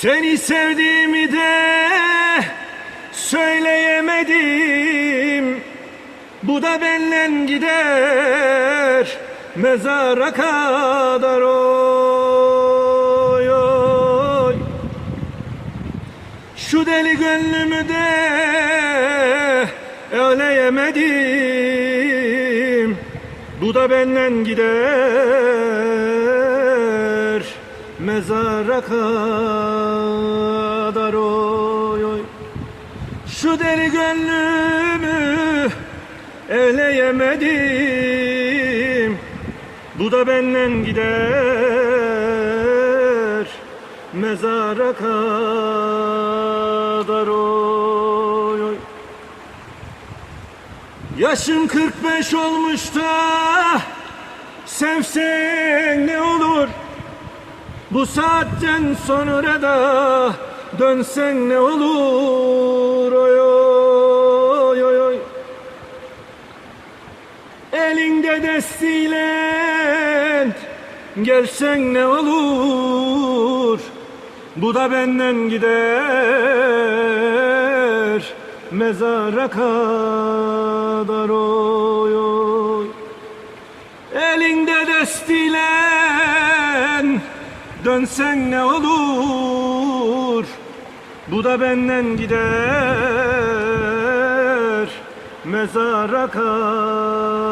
Seni sevdiğimi de söyleyemedim. Bu da benden gider mezara kadar. Oy oy. Şu deli gönlümü de öleyemedim Bu da benden gider mezara kadar oy oy. Şu deli gönlümü eleyemedim Bu da benden gider mezara kadar oy oy. Yaşım 45 olmuş da sevsen ne olur bu saatten sonra da dönsen ne olur? Oy oy oy oy. Elinde destiyle gelsen ne olur? Bu da benden gider mezara kadar. Oy oy. Elinde destiyle dönsen ne olur? Bu da benden gider. Mezara oy